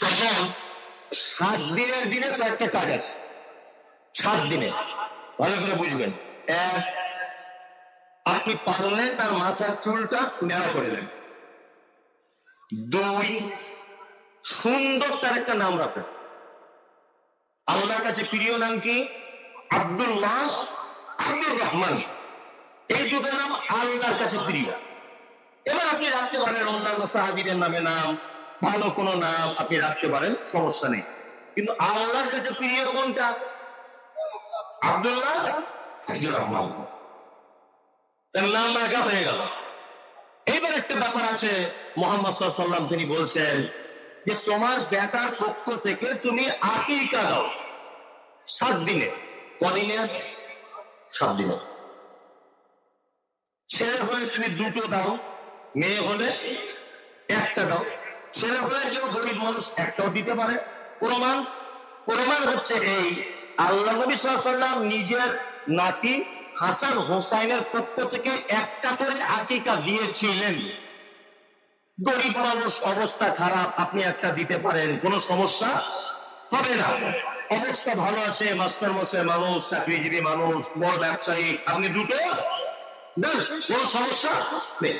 তখন সাত দিনের দিনে কয়েকটা কাজ আছে। সাত দিনে। ভালো করে বুঝবেন। আপনি পারলে তার মাথার চুলটা নেড়া করে দেন দুই, সুন্দর তার একটা নাম রাখেন। আল্লাহর কাছে প্রিয় নাম কি? আব্দুল্লাহ আব্দুর রহমান। এই দুটো নাম আল্লাহর কাছে প্রিয়। এবার আপনি রাখতে পারেন অন্যান্য সাহাবিদের নামে নাম। ভালো কোনো নাম আপনি রাখতে পারেন, সমস্যা নেই। কিন্তু আল্লাহর কাছে প্রিয় কোনটা? আব্দুল্লাহ নাম রাখা হয়ে গেল। এইবার একটা ব্যাপার আছে, মোহাম্মদ সাল্লাম তিনি বলছেন যে, তোমার বেটার পক্ষ থেকে তুমি আকিকা দাও। সাত দিনে। কদিনে? সাত দিনে। ছেলে হলে তুমি দুটো দাও, মেয়ে হলে একটা দাও। হলে কেউ গরিব মানুষ একটাও দিতে পারে। প্রমাণ প্রমাণ হচ্ছে এই, আল্লাহ নবী সাল্লাম নিজের নাতি হাসান হোসাইনের পক্ষ থেকে একটা করে আকিকা দিয়েছিলেন। গরিব মানুষ অবস্থা খারাপ, আপনি একটা দিতে পারেন, কোনো সমস্যা হবে না। অবস্থা ভালো আছে, মাস্টার মশাই মানুষ, চাকরিজীবী মানুষ, বড় ব্যবসায়ী, আপনি দুটো কোনো সমস্যা নেই।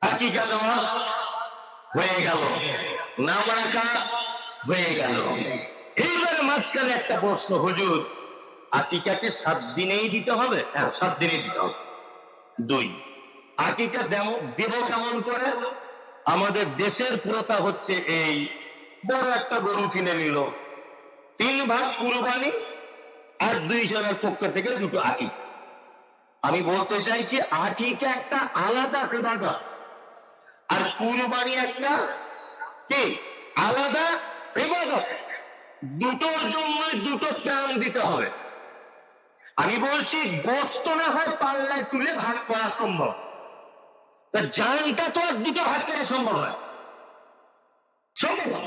আকিকা দেওয়া হয়ে গেল। নাম রাখা হয়ে গেল। এইবারে মাঝখানে একটা প্রশ্ন, হুজুর, আকিকাকে সাত দিনেই দিতে হবে? হ্যাঁ সাত দিনেই দিতে হবে। দুই, আকিকা দেব কেমন করে? আমাদের দেশের প্রথা হচ্ছে এই, বড় একটা গরু কিনে নিল। তিন ভাগ কুরবানি আর দুই জনের পক্ষ থেকে দুটো আকিকা। আমি বলতে চাইছি, আকিকা একটা আলাদা ইবাদত আর কুরবানি একটা কি? আলাদা ইবাদত। দুটোর জন্য দুটো প্রাণ দিতে হবে। আমি বলছি, গোস্ত না হয় পাল্লায় তুলে ভাগ করা সম্ভব। তা জানটা তো আর দুটো ভাগ করা সম্ভব নয়। সম্ভব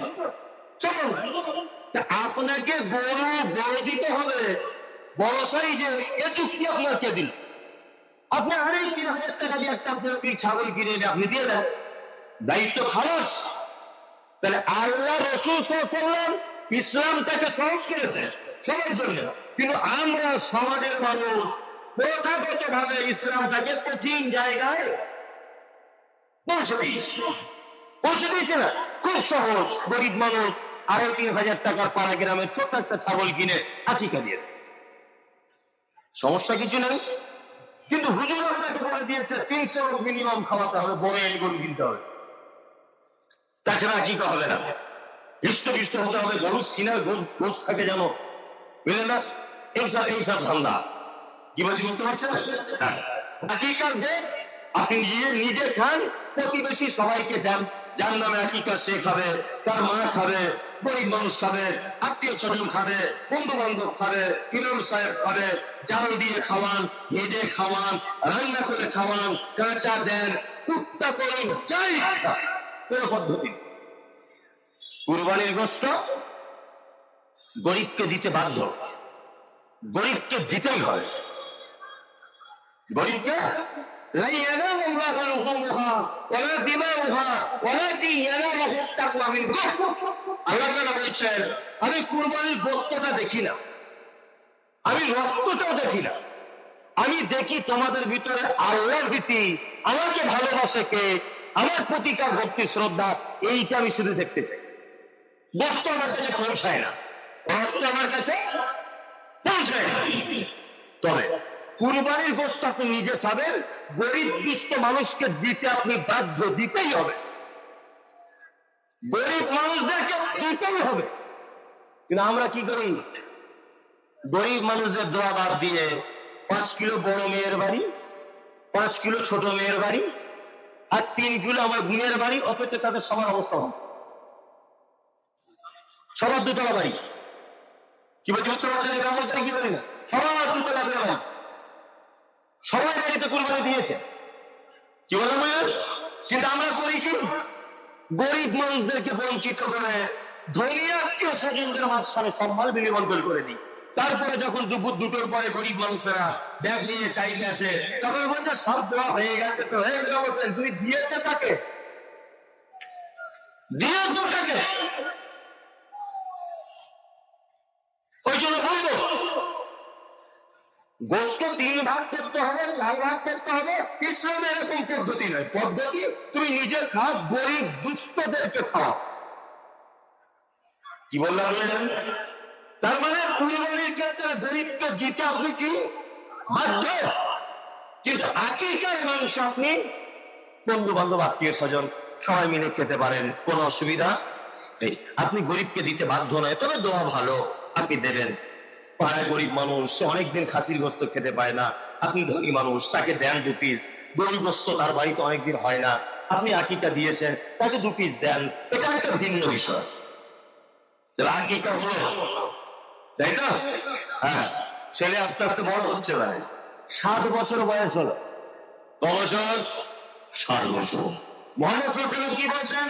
তা আপনাকে গরু বড় দিতে হবে, বড় সাইজের, এ চুক্তি আপনার কে দিল? আপনি আড়াই তিন হাজার টাকা দিয়ে একটা আপনার ছাগল কিনে আপনি দিয়ে দেন? দায়িত্ব খালাস তাহলে আল্লাহ রসুল করলাম ইসলামটাকে সহজ করে দেয় সবার জন্য। কিন্তু আমরা সমাজের মানুষ প্রথাগত ভাবে ইসলামটাকে কঠিন জায়গায় পৌঁছে দিয়েছি। পৌঁছে দিয়েছে না? খুব সহজ। গরিব মানুষ আড়াই তিন হাজার টাকার পাড়া গ্রামের ছোট্ট একটা ছাগল কিনে আটিকা দিয়ে। সমস্যা কিছু নেই। কিন্তু হুজুর আপনাকে বলে দিয়েছে তিনশো মিনিমাম খাওয়াতে হবে, বড় গরু কিনতে হবে। তাছাড়া কি হবে না? হৃষ্টপুষ্ট হতে হবে গরু সিনার গোস থাকে যেন। বুঝলেন না? এইসব এইসব ধান্দা। কি বলছি, বুঝতে পারছেন? হ্যাঁ। আপনি নিজে নিজে খান, প্রতিবেশী সবাইকে দেন। যার নামে হাকিকা সে খাবে, তার মা খাবে, গরিব মানুষ খাবে, আত্মীয় স্বজন খাবে বন্ধু বান্ধব খাবে, ইমাম সাহেব খাবে, জাল দিয়ে খাওয়ান, ভেজে খাওয়ান, রান্না করে খাওয়ান, কাঁচা দেন, কুত্তা করুন, যাই ইচ্ছা কোনো পদ্ধতি। কুরবানির গোস্ত গরিবকে দিতে বাধ্য। গরিবকে দিতেই হয় গরিবকে আমি কুরবানির বস্তুটা দেখি না। আমি রক্তটাও দেখি না। আমি দেখি তোমাদের ভিতরে আল্লাহর দিতি আমাকে ভালোবাসে কে? আমার প্রতিকার ভক্তি, শ্রদ্ধা, এইটা আমি শুধু দেখতে চাই। বস্তু আমার কাছে পৌঁছায় না। আমার কাছে পৌঁছায় না। তবে কুরবানির গোস্ত আপনি নিজে খাবেন, গরিব দুস্থ মানুষকে দিতে আপনি বাধ্য দিতেই হবে। গরিব মানুষদেরকে দিতেই হবে। কিন্তু আমরা কি করি? গরিব মানুষদের দোয়া বাদ দিয়ে পাঁচ কিলো বড় মেয়ের বাড়ি, পাঁচ কিলো ছোট মেয়ের বাড়ি আর তিন কিলো আমার গুণের বাড়ি, অথচ তাদের সবার অবস্থা হবে সবার দুতলা বাড়ি। কি বলছি, বুঝতে কি করি না। সবার দুতলা করে বাড়ি। সবাই বাড়িতে কুরবানি দিয়েছে। কি বললাম ভাইয়া? কিন্তু আমরা করি কি? গরিব মানুষদেরকে বঞ্চিত করে ধনী আত্মীয় স্বজনদের মাঝখানে সম্মান বিনিময় করে দিই। তারপরে যখন দুপুর দুটোর পরে গরিব মানুষেরা ব্যাগ নিয়ে চাইতে আসে, তখন বলছে, সব দেওয়া হয়ে গেছে তো হয়ে গেছে তুমি দিয়েছ তাকে দিয়েছ তাকে ওই জন্য বলব, গোস্ত তিন ভাগ করতে হবে, চার ভাগ করতে হবে এরকম পদ্ধতি নয়। পদ্ধতি, তুমি নিজের খাও, গরিব দুস্থদেরকে খাও কি বললাম তার মানে কুরবানির ক্ষেত্রে গরিবকে দিতে আপনি কি বাধ্য কিন্তু আকিকার মাংস আপনি বন্ধু বান্ধব আত্মীয় স্বজন, সবাই মিলে খেতে পারেন, কোনো অসুবিধা নেই। আপনি গরিবকে দিতে বাধ্য নয়, তবে দোয়া ভালো, আপনি দেবেন। পাড়ায় গরিব মানুষ, সে অনেকদিন খাসির গোস্ত খেতে পায় না। আপনি ধনী মানুষ, তাকে দেন দু পিস গরিবগ্রস্ত তার বাড়িতে অনেকদিন হয় না। আপনি আকিকা দিয়েছেন, তাকে দু পিস দেন। এটা একটা ভিন্ন বিষয়। আকিকা হলো তাই না হ্যাঁ ছেলে আস্তে আস্তে বড় হচ্ছে ভাই। সাত বছর বয়স হলো। বছর? ষাট বছর। ওয়াসাল্লাম কি বলছেন?